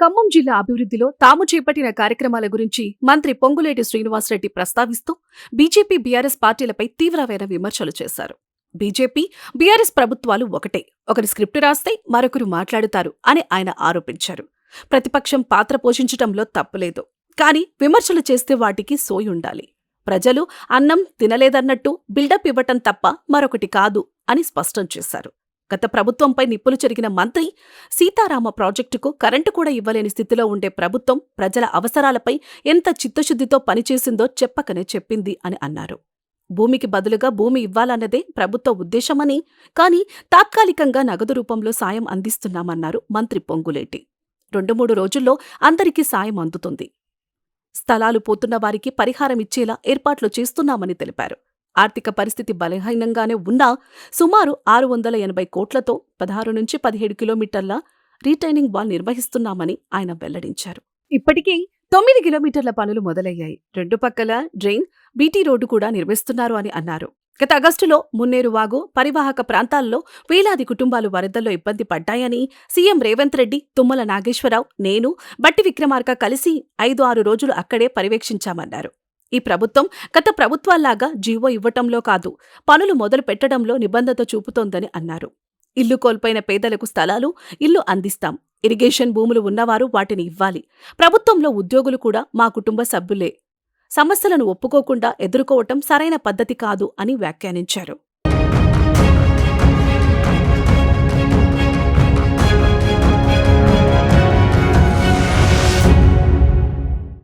ఖమ్మం జిల్లా అభివృద్ధిలో తాము చేపట్టిన కార్యక్రమాల గురించి మంత్రి పొంగులేటి శ్రీనివాసరెడ్డి ప్రస్తావిస్తూ బీజేపీ బీఆర్ఎస్ పార్టీలపై తీవ్రమైన విమర్శలు చేశారు. బీజేపీ బీఆర్ఎస్ ప్రభుత్వాలు ఒకటే. ఒకరి స్క్రిప్ట్ రాస్తే మరొకరు మాట్లాడుతారు అని ఆయన ఆరోపించారు. ప్రతిపక్షం పాత్ర పోషించటంలో తప్పులేదు. కానీ విమర్శలు చేస్తే వాటికి సోయుండాలి ప్రజలు అన్నం తినలేదన్నట్టు బిల్డప్ ఇవ్వటం తప్ప మరొకటి కాదు అని స్పష్టం చేశారు. గత ప్రభుత్వంపై నిప్పులు చెరిగిన మంత్రి సీతారామ ప్రాజెక్టుకు కరెంటు కూడా ఇవ్వలేని స్థితిలో ఉండే ప్రభుత్వం ప్రజల అవసరాలపై ఎంత చిత్తశుద్ధితో పనిచేసిందో చెప్పకనే చెప్పింది అని అన్నారు. భూమికి బదులుగా భూమి ఇవ్వాలన్నదే ప్రభుత్వ ఉద్దేశమని కానీ తాత్కాలికంగా నగదు రూపంలో సాయం అందిస్తున్నామన్నారు మంత్రి పొంగులేటి. రెండు మూడు రోజుల్లో అందరికీ సాయం అందుతుంది. స్థలాలు పోతున్న వారికి పరిహారం ఇచ్చేలా ఏర్పాట్లు చేస్తున్నామని తెలిపారు. ఆర్థిక పరిస్థితి బలహీనంగానే ఉన్నా సుమారు ఆరు వందల ఎనభై కోట్లతో పదహారు నుంచి పదిహేడు కిలోమీటర్ల రీటైనింగ్ వాల్ నిర్వహిస్తున్నామని ఆయన వెల్లడించారు. ఇప్పటికీ తొమ్మిది కిలోమీటర్ల పనులు మొదలయ్యాయి. రెండు పక్కల డ్రైన్ బీటీ రోడ్డు కూడా నిర్మిస్తున్నారు అని అన్నారు. గత ఆగస్టులో మున్నేరు వాగు పరివాహక ప్రాంతాల్లో వేలాది కుటుంబాలు వరదల్లో ఇబ్బంది పడ్డాయని సీఎం రేవంత్ రెడ్డి తుమ్మల నాగేశ్వరరావు నేను బట్టి విక్రమార్క కలిసి ఐదు ఆరు రోజులు అక్కడే పర్యవేక్షించామన్నారు. ఈ ప్రభుత్వం గత ప్రభుత్వాల్లాగా జీవో ఇవ్వటంలో కాదు పనులు మొదలు పెట్టడంలో నిబంధత చూపుతోందని అన్నారు. ఇల్లు కోల్పోయిన పేదలకు స్థలాలు ఇల్లు అందిస్తాం. ఇరిగేషన్ భూములు ఉన్నవారు వాటిని ఇవ్వాలి. ప్రభుత్వంలో ఉద్యోగులు కూడా మా కుటుంబ సభ్యులే. సమస్యలను ఒప్పుకోకుండా ఎదుర్కోవటం సరైన పద్ధతి కాదు అని వ్యాఖ్యానించారు.